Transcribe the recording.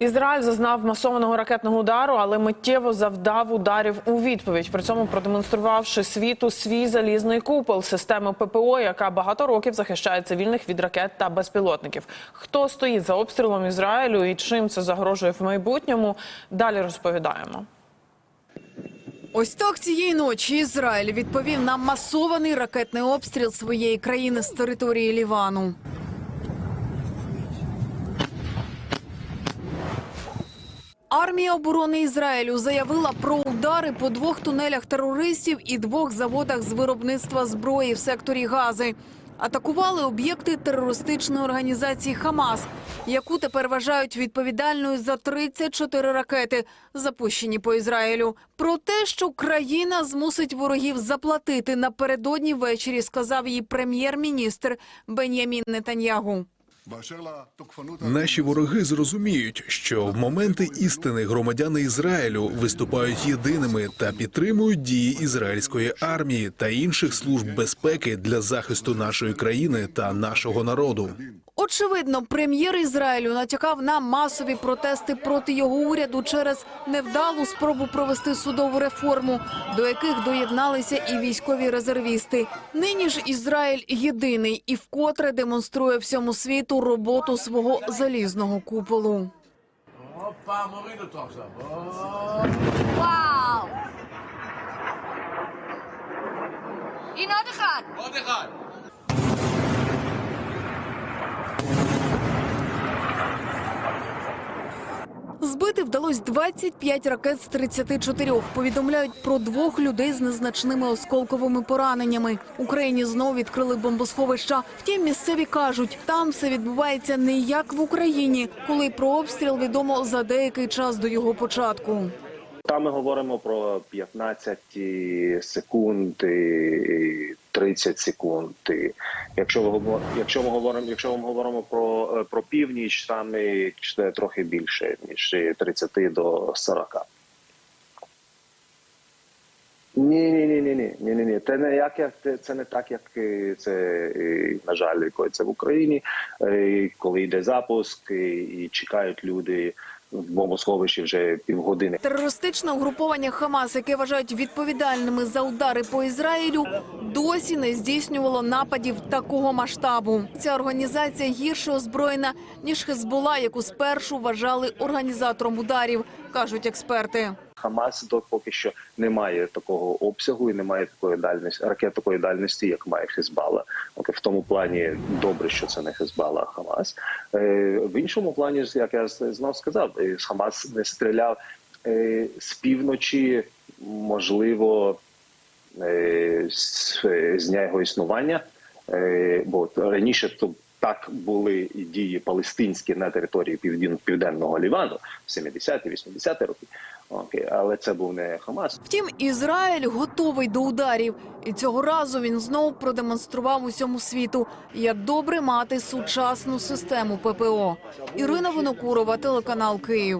Ізраїль зазнав масованого ракетного удару, але миттєво завдав ударів у відповідь. При цьому продемонструвавши світу свій залізний купол системи ППО, яка багато років захищає цивільних від ракет та безпілотників. Хто стоїть за обстрілом Ізраїлю і чим це загрожує в майбутньому? Далі розповідаємо. Ось так цієї ночі Ізраїль відповів на масований ракетний обстріл своєї країни з території Лівану. Армія оборони Ізраїлю заявила про удари по двох тунелях терористів і двох заводах з виробництва зброї в секторі Гази. Атакували об'єкти терористичної організації Хамас, яку тепер вважають відповідальною за 34 ракети, запущені по Ізраїлю. Про те, що країна змусить ворогів заплатити напередодні ввечері, сказав її прем'єр-міністр Бен'ямін Нетаньягу. Наші вороги зрозуміють, що в моменти істини громадяни Ізраїлю виступають єдиними та підтримують дії ізраїльської армії та інших служб безпеки для захисту нашої країни та нашого народу. Очевидно, прем'єр Ізраїлю натякав на масові протести проти його уряду через невдалу спробу провести судову реформу, до яких доєдналися і військові резервісти. Нині ж Ізраїль єдиний і вкотре демонструє всьому світу роботу свого залізного куполу. Вау! І надихать! Збити вдалось 25 ракет з 34. Повідомляють про двох людей з незначними осколковими пораненнями. Україні знову відкрили бомбосховища. Втім, місцеві кажуть, там все відбувається не як в Україні, коли про обстріл відомо за деякий час до його початку. Там ми говоримо про 15 секунд, 30 секунд. І Якщо ви якщо ми говоримо, якщо ми говоримо про, е, про північ, там і трохи більше ніж 30 до 40. Ні, ні, ні, ні, ні, ні, ні, ні. Це не як це- не так, як е, це е, на жаль, це в Україні, коли йде запуск і чекають люди в бомбосховищі вже півгодини. Терористичне угруповання Хамас, яке вважають відповідальними за удари по Ізраїлю, досі не здійснювало нападів такого масштабу. Ця організація гірше озброєна ніж Хезбола, яку спершу вважали організатором ударів, кажуть експерти. Хамас до поки що не має такого обсягу і не має такої дальності ракет такої дальності, як має Хезбала. В тому плані добре, що це не Хезбала, а Хамас. Е, в іншому плані, як я знов сказав, е, Хамас не стріляв е, з півночі, можливо, з, дня його існування. Бо раніше то так були і дії палестинські на території південного Лівану в 70-80 роки. Окей, але це був не Хамас. Втім, Ізраїль готовий до ударів, і цього разу він знову продемонстрував усьому світу, як добре мати сучасну систему ППО. Ірина Винокурова, телеканал Київ.